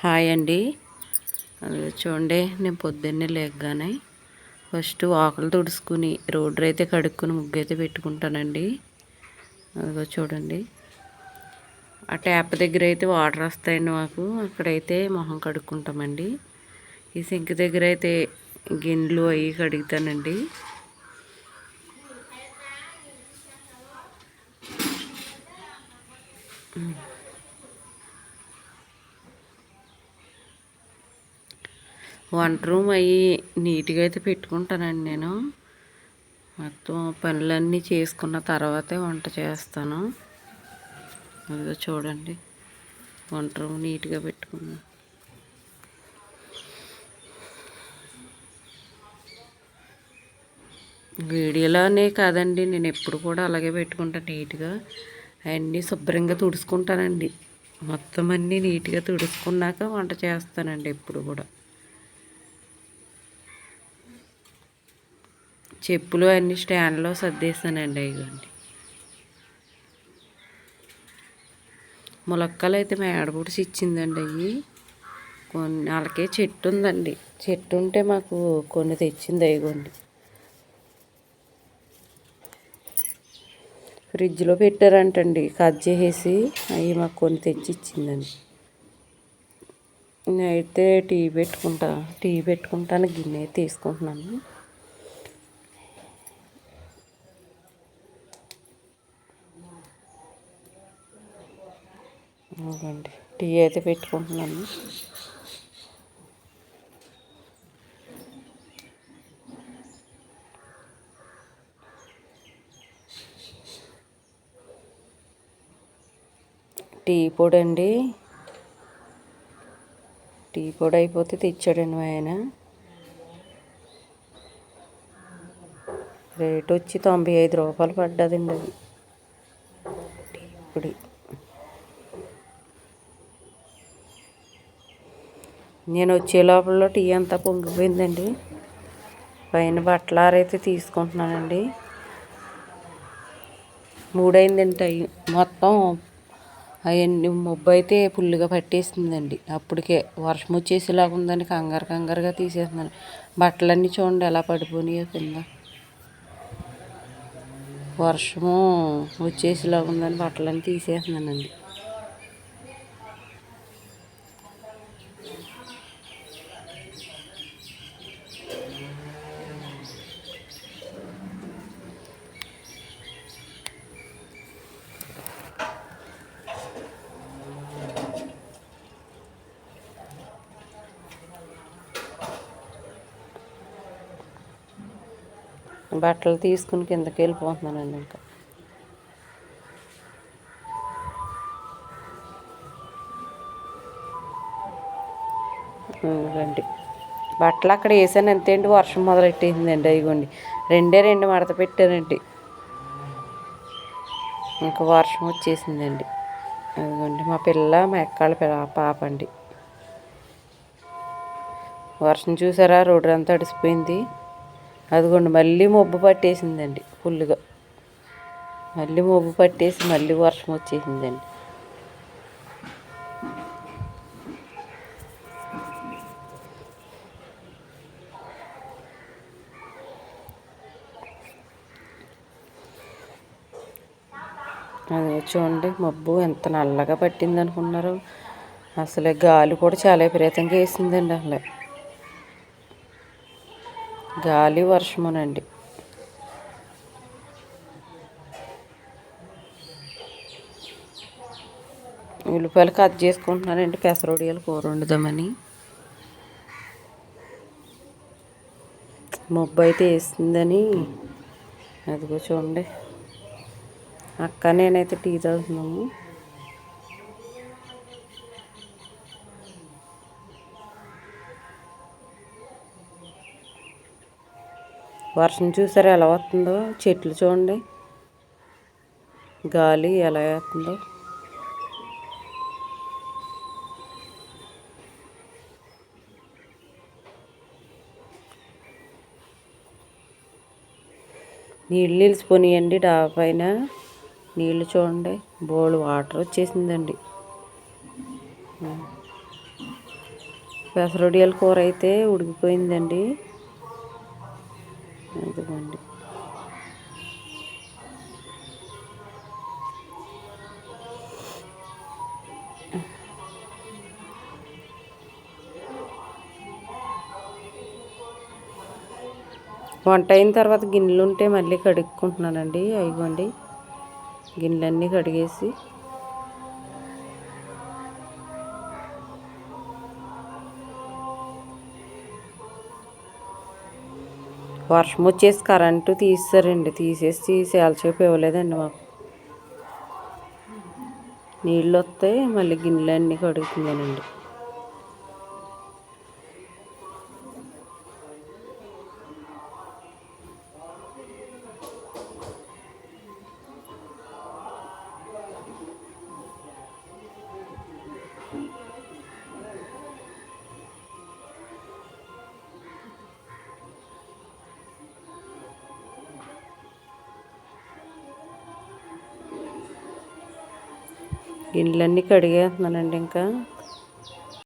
Hi అండి. చూడండి నేను పొద్దున్నే లేకగానే ఫస్ట్ ఆకులు తుడుచుకుని రోడ్డు అయితే కడుక్కుని ముగ్గు అయితే పెట్టుకుంటానండి. అదిగో చూడండి. ఆ ట్యాప్ దగ్గర అయితే వాటర్ వస్తాయండి మాకు. అక్కడైతే మొహం కడుక్కుంటామండి. ఈ సింక్ దగ్గర అయితే గిన్నెలు అవి కడుగుతానండి. వంట రూమ్ అవి నీట్గా అయితే పెట్టుకుంటానండి నేను. మొత్తం పనులన్నీ చేసుకున్న తర్వాతే వంట చేస్తాను. అదిగో చూడండి. వంట రూమ్ నీట్గా పెట్టుకున్నాను వీడియోలోనే కాదండి నేను ఎప్పుడు కూడా అలాగే పెట్టుకుంటాను నీట్గా. అవన్నీ శుభ్రంగా తుడుచుకుంటానండి. మొత్తం అన్నీ నీట్గా తుడుచుకున్నాక వంట చేస్తానండి ఎప్పుడు కూడా. చెప్పులు అన్ని స్టాండ్లో సర్దేశానండి అయ్యండి ములక్కలు అయితే మేడపూడిసి ఇచ్చిందండి అవి కొన్ని వాళ్ళకే చెట్టు ఉందండి. చెట్టు ఉంటే మాకు కొన్ని తెచ్చింది అయ్యండి ఫ్రిడ్జ్లో పెట్టారంటండి కట్ చేసేసి అవి మాకు కొన్ని తెచ్చి ఇచ్చిందండి. నేనైతే టీ పెట్టుకుంటా టీ పెట్టుకుంటాను గిన్నె తీసుకుంటున్నాను. అవునండి టీ అయితే పెట్టుకుంటున్నాను. టీ పొడి అండి టీ పొడి అయిపోతే తెచ్చాడండి ఆయన. రేట్ వచ్చి తొంభై ఐదు రూపాయలు పడ్డదండి అది. టీ పొడి. నేను వచ్చే లోపల టీ అంతా పొంగిపోయిందండి. పైన బట్టలారైతే తీసుకుంటున్నానండి. మూడైందండి టైం మొత్తం అవన్నీ మొబ్బు అయితే ఫుల్గా పట్టేసిందండి. అప్పటికే వర్షం వచ్చేసేలాగా ఉందని కంగారు కంగారుగా తీసేస్తున్నాను. బట్టలన్నీ చూడండి ఎలా పడిపోయినాయో కింద. వర్షము వచ్చేసేలాగా ఉందని బట్టలన్నీ తీసేస్తున్నానండి. బట్టలు తీసుకుని కిందకి వెళ్ళిపోతున్నానండి ఇంకా. రండి. బట్టలు అక్కడ వేసాను అండి వర్షం మొదలెట్టేసిందండి అయిగోండి రెండే రెండు మడత పెట్టానండి. ఇంకా వర్షం వచ్చేసిందండి. అదిగోండి మా పిల్ల మా ఎక్కాళ్ళ పిల్ల పాప అండి. వర్షం చూసారా రోడ్డు అంతా తడిసిపోయింది అదిగోండి మళ్ళీ మబ్బు పట్టేసిందండి ఫుల్గా మళ్ళీ మబ్బు పట్టేసి మళ్ళీ వర్షం వచ్చేసిందండి. అది చూడండి మబ్బు ఎంత నల్లగా పట్టింది అనుకున్నారు అసలే గాలి కూడా చాలా విపరీతంగా వేసిందండి అసలు. గాలి వర్షమునండి. ఉల్లిపాయలు కట్ చేసుకుంటున్నానండి పెసరొడియాలు కూర వండుదామని. మబ్బు అయితే వేసిందని అదిగో చూడండి. అక్క నేనైతే టీ తాగుతున్నాము. వర్షం చూసారా ఎలా వస్తుందో? చెట్లు చూడండి. గాలి ఎలా వేస్తుందో. నీళ్ళు నిలిచిపోనియండి డాబా పైన. నీళ్ళు చూడండి. బోళ్ళు వాటర్ వచ్చేసిందండి. పెసరొడియాల కూర అయితే ఉడికిపోయిందండి. ఇదిగోండి. వంట అయిన తర్వాత గిన్నెలు ఉంటే మళ్ళీ కడుక్కుంటున్నానండి. అయిపోండి గిన్నెలన్నీ కడిగేసి వర్షం వచ్చేసి కరెంటు తీసారండి తీసేసి సేలచేపు ఇవ్వలేదండి మాకు. నీళ్ళు వస్తే మళ్ళీ గిన్నెలన్నీ కడుగుతున్నానండి. గిన్నెలన్నీ కడిగేస్తున్నానండి ఇంకా.